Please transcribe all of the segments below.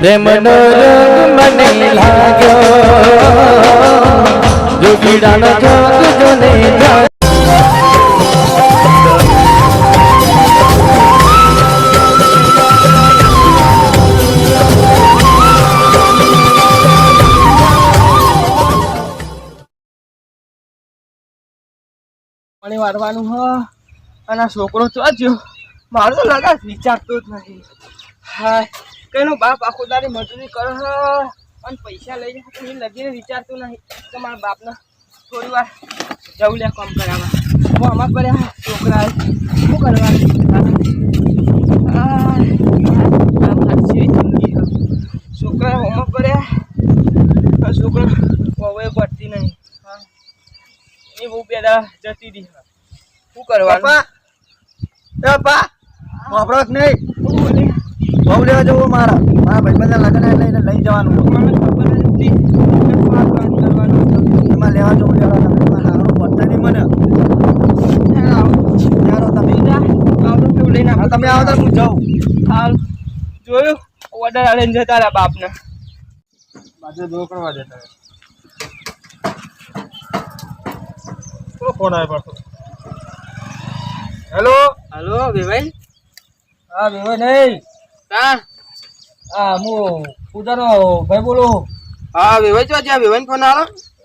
પ્રેમનો રોગ મને લાગ્યો. જોગીડાનો જોગ જોને. પાણી વાળવાનું હ, અને છોકરો ચોચ્યો મારું લગાસ લગા વિચારતો જ નથી. હા કઈનો બાપ આખો દારી મજૂરી કરે અને પૈસા લઈ જાય. તો એ લગીને વિચારતું નહીં કે મારા બાપને થોડી વાર જવું લે કામ કરાવવા. હું આમાં પડ્યા છોકરા શું કરવા છોકરા હોમવર્ક કર્યા. છોકરો હવે પડતી નહીં. હા. એ બહુ પેદા જતી રહી શું કરવાનું? બાપા! બાપા! વાપરો નહીં? બહુ લેવા જવું મારા. મારા ભાઈબંધના લગ્ન એટલે એને લઈ જવાનું. એમાં લેવા જવું લેવા તમે પડતા નહીં મને. તમે. આવો. તમે આવો તો હું જાઉં. હાલ. જોયું? ઓર્ડર જતા રહ્યા બાપને. બાજુ દો કરવા દેતા ફોન આવ્યો પાછો. હેલો હેલો ભાઈ હા વિભાઈ નહીં હા હા હું પૂજાનો ભાઈ બોલું. હા જો જ્યાં ભાઈ ફોન આલો.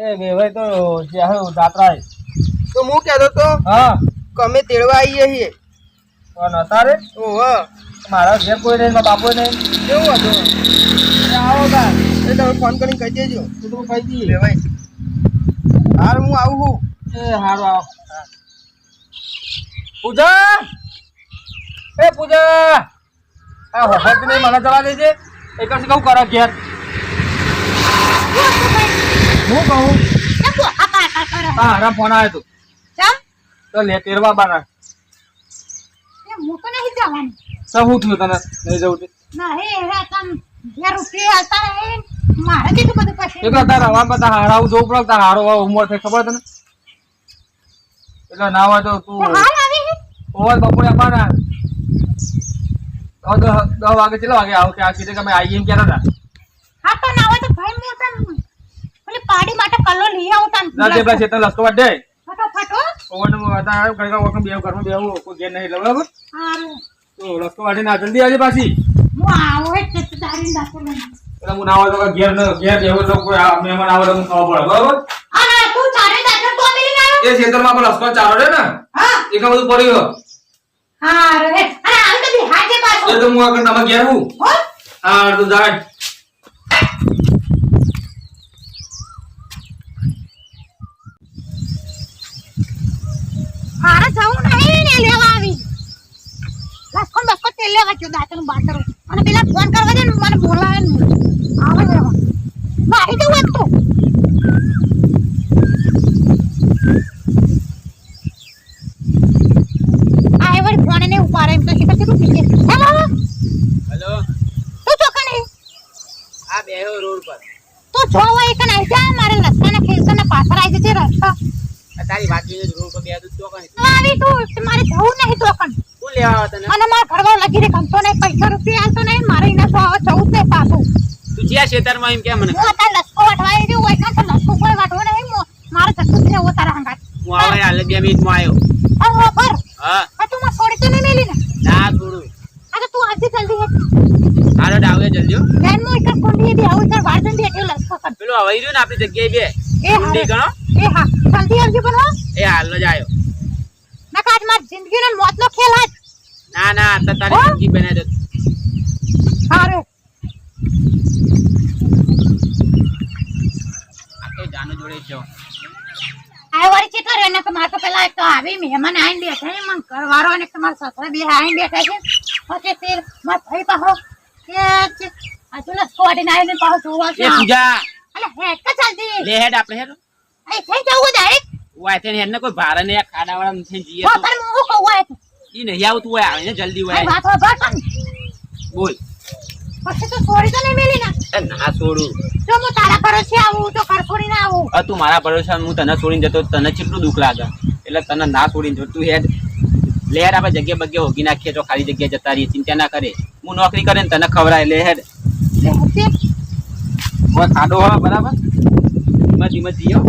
એ વેવાય તો જે આવ્યો દાતરાય. તો હું કહેતો તો હા. અમે તેડવા આવીએ છીએ. પણ ઓહો. મારા ઘેર કોઈ નહીં બાપો નહીં. કેવું હતું? આવો કા એ તમે ફોન કરીને કહી દેજો. તું તું કહી દઈએ વેવાઈ. હાર હું આવું છું. એ હારું આવો. પૂજા! એ પૂજા! આ નહીં મને જવા દેજે. એક જ કહું કરો ઘેર. હું કહું? હા હારા ફોન આવ્યો તું. તો લે તેરવા બાના તો હું થયું તને? નહીં જવું તે? એક તાર રવા બધા હારા હું પડે તાર હારો ઉંમર થઈ ખબર તને? એટલે ના હોય તો તું ઓવર બપોરે દસ વાગે કેટલા વાગે આવો કે આ કીધે કે અમે આવીએ એમ કહેતા હતા પાડી માટે કલો લઈ આવતા ના તે પેલા ચેતન લસકો વાડે ફટોફટ. ઓવર ને હતા ઘડી કા વખત બેવ ઘરમાં બેવ કોઈ ઘેર નહીં એટલે બરાબર હારું. તો લસકો વાડે ના જલ્દી આજે પાછી. હું આવો હે કે તારી દાખલ એટલે હું ના હોય તો ઘેર ન ઘેર જેવો તો કોઈ મહેમાન આવે તો હું ખાવા પડે બરાબર? ના તું ચારે દાખલ તો મેલી ના એ ખેતરમાં આપણે લસકો ચારો રે ને? હા. એ બધું પડ્યું હે આમ તો હું આગળ તમે ઘેર હું? હો તું જાય મારે જવું નહીં ને લેવા આવી. લસકો બસકો તેલ લેવા ગયો દાંતનું બાતરું અને પેલા ફોન કરવા દે ને મને બોલાવે ને આવે મારી તો આ વળી ફોન ને ઉપાડે એમ તો શીખર કેટલું પીએ હેલો હેલો તું ચોકન હે આ બેહો રોડ પર તું છો હોય કન આઈ જા મારે લસકાના ખેતરના પાછળ આવી જજે રસ્તા આ તારી વાત જોઈને રોડ પર બેહો તો કઈ આવી તું મારે જવું નહીં તો કન શું લેવા આવો તને અને મારા ઘરવાળો લગી રે ગમતો નહીં પૈસા રૂપિયા આલતો નહીં મારે એના તો હવે જવું જ પાછું. તું જ્યાં ખેતરમાં એમ કે મને? હું અત્યારે લસકો વાટવા આવી રહ્યું હોય કાં તો લસકો કોઈ વાટવો નહીં મારે જતું છે રહેવું તારા હંગાત. હું આવે હાલ બે મિનિટમાં આવ્યો. અરે હો પર હા. આ તું માં છોડી તો નહીં મેલી ને ના થોડું. આ તો તું આજે જલ્દી હે હાલો ડાવે જલ્દી હો. બેન મો એક કોંડી દી આવું તાર વાર જલ્દી એટલે લસકો કર. પેલો આવી રહ્યો ને આપણી જગ્યાએ બે. એ હા. ગણો. એ હા. જલ્દી આવજો પણ હો. એ હાલ જ આવ્યો નકા આજ મારી જિંદગીનો ને મોતનો ખેલ આજ. ના ના આ તો તારી જિંદગી બનાવી દે આ તો જાનુ જોડે છો આ વાળી ચેટલા રે ને કે મારે તો પેલા તો આવી મહેમાન આઈને બેઠા છે મને ઘરવાળો અને કે મારા સસરા બે આઈને બેઠા છે. પછી તે મારા ભાઈ પાહો કે હજુ લસકો વાટીને આવીને પાહો જોવા છે. એ પૂજા. અલે હેડ કે ચાલતી? લે હેડ આપણે હેડ. એ થઈ જવું ડાયરેક્ટ. વાય તેને હેડ ને કોઈ ભારે ને ખાડા વાળા નથી જઈએ તો. હું કહું તો ઈ નહીં આવતું હોય આવે ને જલ્દી હોય. વાત હોય બોલ. પછી તો છોડી તો નહીં મેલી ના? ના છોડું જો હું તારા ભરોસે આવું તો કર છોડી ના આવું. હવે તું મારા ભરોસે હું તને છોડીને જતો તને કેટલું દુખ લાગે? એટલે તને ના છોડીને જતો તું હેડ. લેર આપણે જગ્યા બગ્યા હોગી નાખીએ તો ખાલી જગ્યા જતા રહીએ ચિંતા ના કરે. હું નોકરી કરે ને તને ખવડાય લે હેડ. ખાડો હોય બરાબર? ધીમે ધીમે જીઓ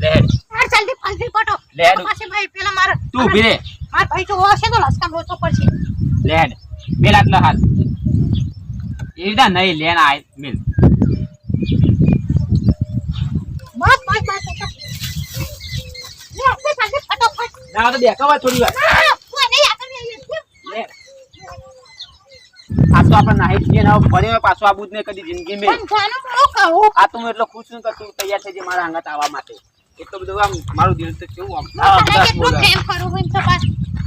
લે હેડ. જલ્દી ફલફી કોટો લે હેડ. પછી ભાઈ પેલા મારા તું રે. મારા ભાઈ જો હશે તો લસકામ રોચો પડશે. લે હેડ. મેલ આટલા હાલ. એડા નહીં લેન આય મેલ. બસ બસ બસ લે આપણે જલ્દી ફટોફટ. ના તો બેકાવા થોડી વાર. ના આ તો આપણે નાહી છીએ ને પાછો આબુ જ નહીં કદી જિંદગી મેં આ તો હું એટલો ખુશ છું કે તું તૈયાર થઈ જાય મારા અંગત આવવા માટે. એટલો બધો આમ મારું દિલ તો કેવું આમ ના બસ બોલે.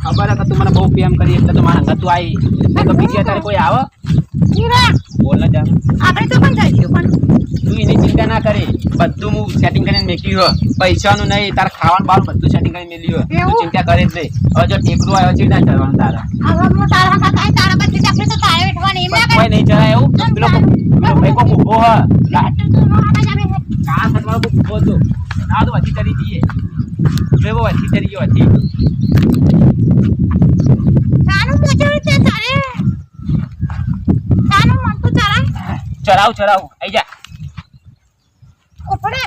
ખબર હે કે તું મને બહુ પ્રેમ કરી એટલે તો મારા અંગત આવી તો બીજી અત્યારે કોઈ આવે? બોલ ને જા. આપણે તો પણ જઈશું પણ તું એની ચિંતા ના કરી. બધું હું સેટિંગ કરીને મેક્યું હો પૈસાનું નહીં તારે ખાવાનું બાર બધું સેટિંગ કરીને મેલ્યું હોય. ચિંતા કરે જ નહીં. હવે જો ટેકરું આવ્યો છે ના ચડવાનું તારા. હવે હું તારા તારા બધી તો બેઠવાની એમ ના નહીં ચડાય એવું. પેલો પેલો ભાઈ હ લાટ કરે તું નો કા હતો. તો ચડી જઈએ. મેં વચ્ચે ચડી ગયો વચ્ચે જાનું મોચો છે તારે જાનું મન તો તારા ચડાવ ચડાવ આઈ જા. ઉપડે.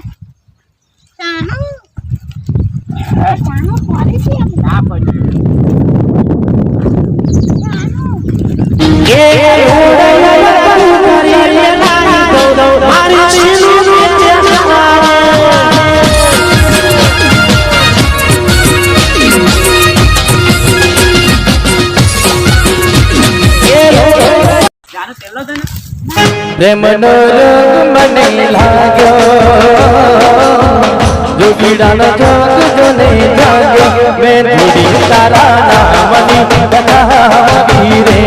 જાનું જાનું કોરી છે એમ. ના પડી જાનું જાનું પેલો છે ને પ્રેમનો રંગ મને લાગ્યો જોગીડાનો જોગ જોને જાગ્યો મેં થોડી તારા નામની બનાવી રે.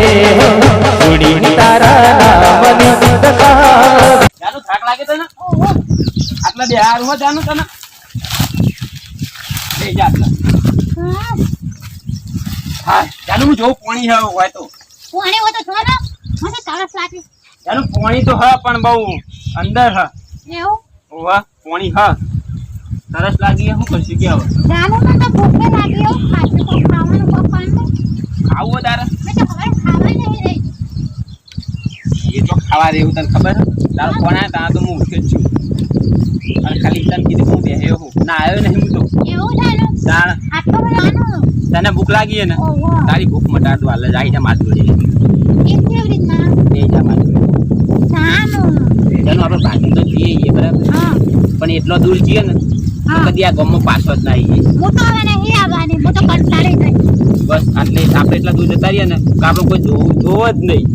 થોડી તારા નામની બનાવી જાનું થાક લાગે તને? આટલા બે હાર હો જાનું તને? લઈ જા આટલા. હા હા જાનું હું જોઉં પાણી હે હોય તો. કોણે હો તો જો મને તરસ લાગી. જાનું પાણી તો હ પણ બહુ અંદર હ. એવું? ઓવા પાણી હ. સરસ લાગી શું કરશું કે હવે? જાનું તો ભૂખ લાગી એવું ખાતું તો ખાવાનું પપ્પાને ખાવું હો તારે મેં તો હવે ખાવા નહીં રહી. એ તો ખાવા દેવું તને ખબર હે? તારો ફોન આવ્યો ત્યાં તો હું ઉઠ્યો છું. અને ખાલી તને કીધું હું બે હું ના આવ્યો નહીં હું તો. એવું જાનું તાણ આટલો બધું તને ભૂખ લાગી હે ને? તારી ભૂખ મટાડું. હાલ જાય મારી જોડે. એ કેવી રીતના? એ જા જોડે. ચાલો આપણે ભાગીને તો જઈએ બરાબર. હા. પણ એટલો દૂર જઈએ ને હા. કદી આ ગામમાં પાછો જ ના આવીએ હું તો હવે નહીં આવવાની હું તો કંટાળી ગઈ. બસ આટલે આપણે એટલા દૂર જતા રહીએ ને કે આપણે કોઈ જોવું જોવો જ નહીં.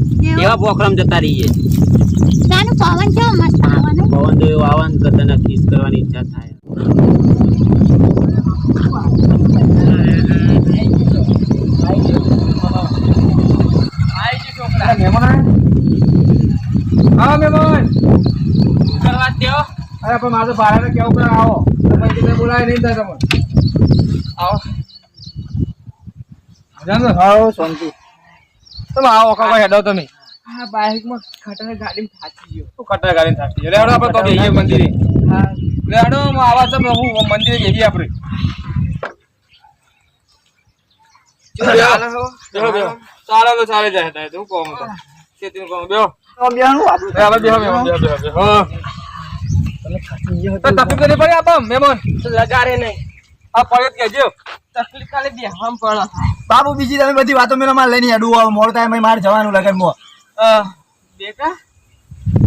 એવા? પોખરમ જતા રહીએ. જાનું પવન કેવો મસ્ત આવવાનું? પવન તો એવો આવે ને કે તને કિસ કરવાની ઈચ્છા થાય. હા મેમન કરવા દ્યો? અરે પણ મારે ભાડાને કેવું પડે આવો. તો પછી બોલાય નહીં થાય તમને. આવો. જાણો આવો શાંતિ. તમે આવો કાકા હેડો તમે. હા બાઇકમાં ખટાને ગાડીમાં થાકી ગયો. તું કટર ગાડીને થાકી ગયો. લે આપણે તો બેહીએ મંદિરે. હા. લે હું આવા છે હું મંદિરે જઈએ આપણે. ચાલો. તો ચાલે જાય હું કામ? બેહો. તો બેહવાનું આપણું. બે બેહો બેહો બેહો બેહો બેહો. તમે ગયા તો તકલીફ તો નહીં પડે આપા મહેમાન. લગારે નહીં. આ પડે જ કહેજો. તકલીફ ખાલી બેહવામાં પડે. બાબુ બીજી તમે બધી વાતો મેરા માં લઈને અડું આવો. મોડું ટાઈમ મારે જવાનું લગનમાં. બેટા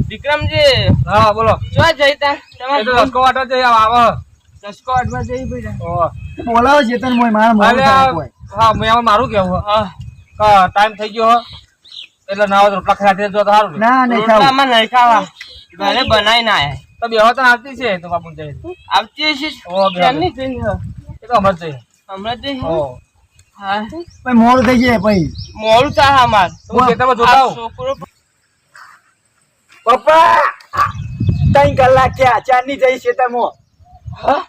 વિક્રમજી. હા બોલો. જો જઈતા એ તો લસકો વાટો છે આવે દસકો અડવા જઈ બેટા. બોલાવો ચેતન મોય મારે કોઈ. હા મેં આમાં મારું કેવું હે. હા ટાઈમ થઈ ગયો હે. એટલે ના રોટલા ખાઈ જો તો સારું ના. નહીં ખાવા. નહીં ખાવા. ભલે બનાવી ના આયા. તો બે ત્રણ આવતી છે તો બાપુ જઈ. આવતી છે ઓ, બે જઈ હે? એ તો હમણાં જઈ. હમણાં જઈ હે? ઓ હા. પછી મોડું થઈ જાય ભાઈ. મોડું થાય અમાર હું ખેતરમાં જોતા આવ. છોકરો પપ્પા! ત્રણ કલાક ક્યાં ચાર જઈ છે તમો હા?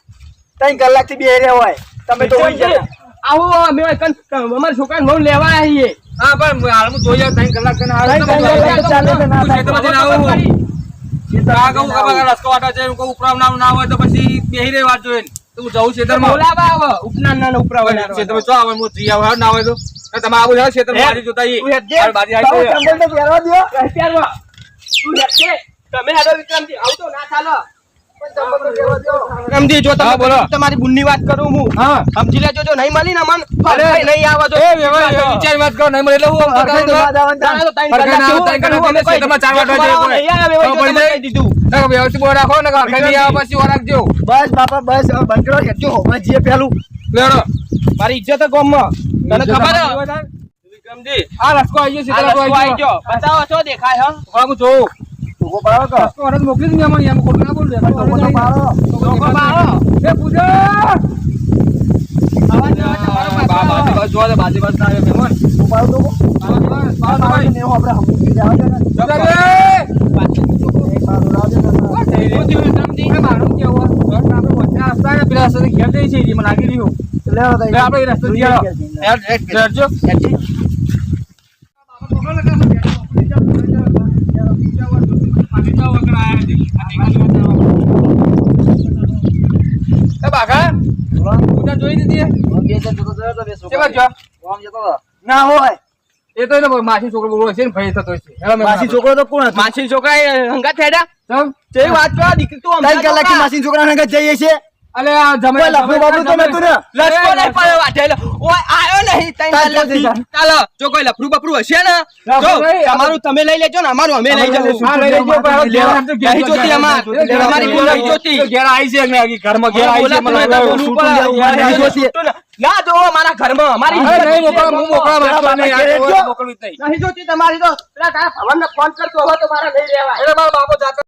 ત્રણ કલાકથી બે રહ્યા હોય. તમે તો હોય જતા આવો અમે કન અમારા છોકરાને બહુ લેવા આવીએ. હા પણ હાલ હું જોઈ આવું. ત્રણ કલાક ચાલે ના થાય. ખેતરમાં જઈને આવું આ કહું કે બગા વાટો છે હું કહું ઉપરાવ નામ ના હોય તો પછી બેહી વાત જોઈએ તો હું જઉં ખેતરમાં. બોલાવા આવો ઉપના ના ઉપરા ખેતરમાં જો આવે હું જઈ આવું ના હોય તો. તમે આવું બારી જોતા બારી આવી. તો પહેરવા દ્યો. તું હેડજે. તમે હેડો વિક્રમજી આવું તો ના ચાલો. વિક્રમજી જો તમે બોલો. તમારી બુનની વાત કરું હું. હા. સમજી લેજો જો નહીં મળી ને મન અરે, નહીં આવો જો એ વિચાર વાત કરો નહીં મળે એટલે હું તો અડધે તો કહું બાદ આવવાનું તારે તો ત્રણ અડધે કલાક ના, જેવું ત્રણ કલાક કર્યું, અમે એટલે તમારે ચાર વાગે તમારા જોઈએ નહીં આવે, હવે ખબર તમે પડી કહી દીધું. વ્યવસ્થિત બોલ રાખો ને ઘર નહીં. આવે પછી રાખજો બસ બાપા બસ હવે બંધ કરો જઈએ પેલું. લેડો. મારી ઇજ્જત છે ગામમાં. તને ખબર આ રસ્કો આવી ગયો સીધો ગયો. બતાવો છો દેખાય હા હું જોઉં. ટૂંકો પાડો તો રસ્તો હરજ મોકલી દીધી અમને એમ ખોટું ના બોલ ટૂંકો તો પાડો. લોકો મારો એ પૂજા! આવા જવા તમારો બા બાજી બસ જોવા દે બાજી બસ ના આવે મહેમાન ટૂંકો પાડો તો બાજી બસ બાજી પાડો ભાઈ ને એવું આપણે હમણાં જવા દે ને જોતા રે એક પાડો લાવજો ને એ મારું કેવું હોય? બસ આપણે વચ્ચે રસ્તા ને પેલા રસ્તે ઘેર જઈએ છીએ મને લાગી રહ્યું લેવો તો હવે આપણે એ રસ્તે જઈએ આવો. હેડ, હેડ, હેડ. હેડજો. એ બાઘા પૂજા જોઈ દીધી બે જણ જતો રહ્યો તો બે છોકરા. કેવા છો? આમ જતો હતો. ના હોય એ તો એને માસી છોકરો બોલો છે ને ભાઈ થતો છે માસી છોકરો તો કોણ માછી છોકરા હંગા થેડા ચમ. જે વાત કરો દીકરી તું કલાકથી માસી છોકરાને ઘરે જઈએ છીએ અલે આ જમે લફડું બાફડું તો નતું ને લસકો નહીં પડે વાઢેલો ઓય આયો નહીં તઈ ચાલ, ચાલ, જો કોઈ લફરું બફરું હશે ને જો તમારું તમે લઈ લેજો ને અમારું અમે લઈ જશું હા, લઈ લેજો, પણ હવે ઘેર તો ઘેર નહીં જોતી અમાર. અમારી બોલ નહીં જોતી. ઘેર આવી છે ને નહીં? ઘરમાં ઘેર આવી છે મને. તો બોલવું પડે. જોતી. ના જો મારા ઘરમાં અમારી અરે ઇજ્જત નહીં. મોકલો, હું મોકલવા માંગતો નહીં. ઘેર તો જોતી તમારી તો પેલા તારા ભવનને ફોન કરતો હોય તો મારા લઈ લેવા એટલે મારો બાપો જાતે